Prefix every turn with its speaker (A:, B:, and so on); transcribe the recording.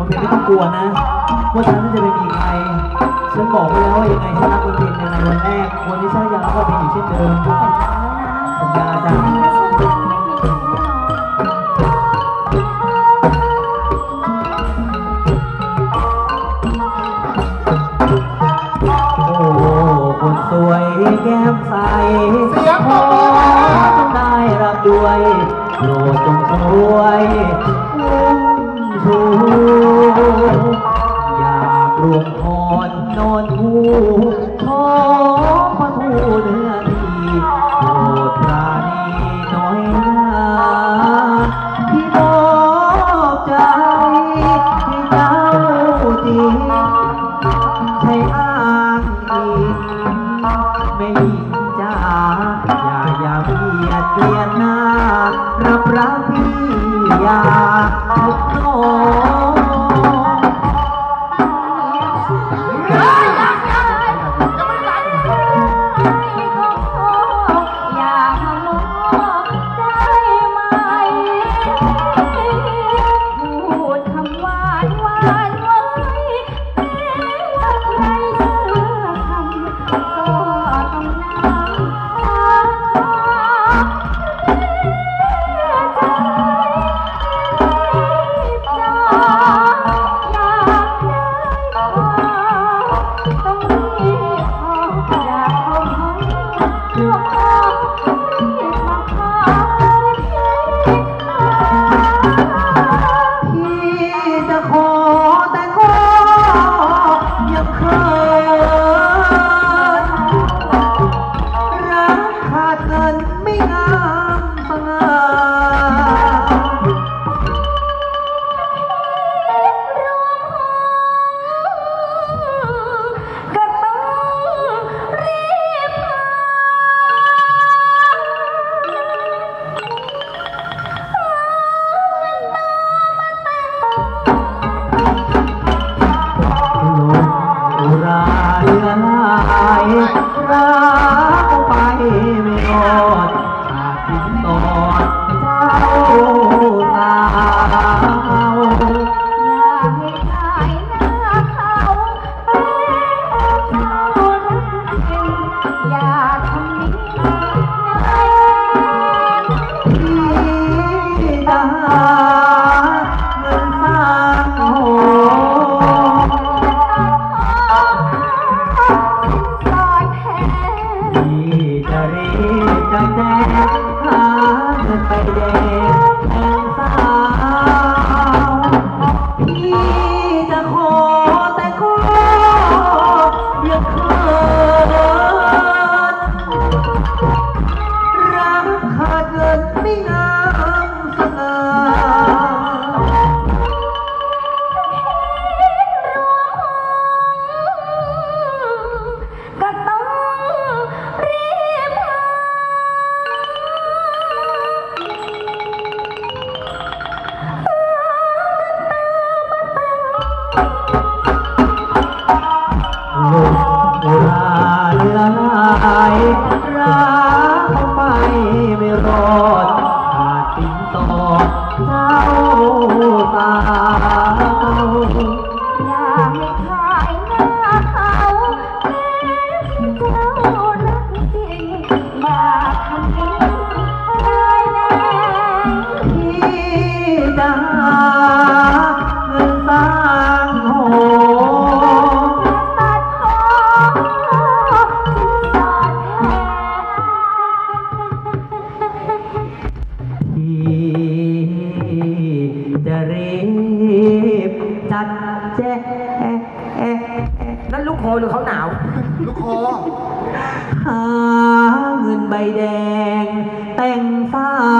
A: คนเพชรไม่ต้องกลัวนะ ว่าฉันจะไม่มีใคร ฉันบอกไว้แล้วว่ายังไงฉันรักคนเพชรในวันแรก วันนี้ฉันยังรักคนเพชรอยู่เช่นเดิมสัญญาจ้ะโอ้คนสวยแก้มใส
B: เสียง
A: ขอได้รับด้วยโปรดจงช่วยอ ชูอยากรวมพรนอนคู่ขอพระทูเนื้อที่โปรดปราณีน้อยนาที่มอบใจให้เจ้าจริงใช่อ้างอิงไม่หญิงจ้าอย่าอย่าเบียดเบียนหน้ารับรักพี่า
C: บุ
A: กโจ เจ้าสาว
C: อย่าให้ขายหน้าเขาแม้เจ้า
A: บจัดแจง
D: นั่นลูกโคหรือเขาหนาว
B: ลูกคอ
A: หาเงินใบแดง แต่งสาว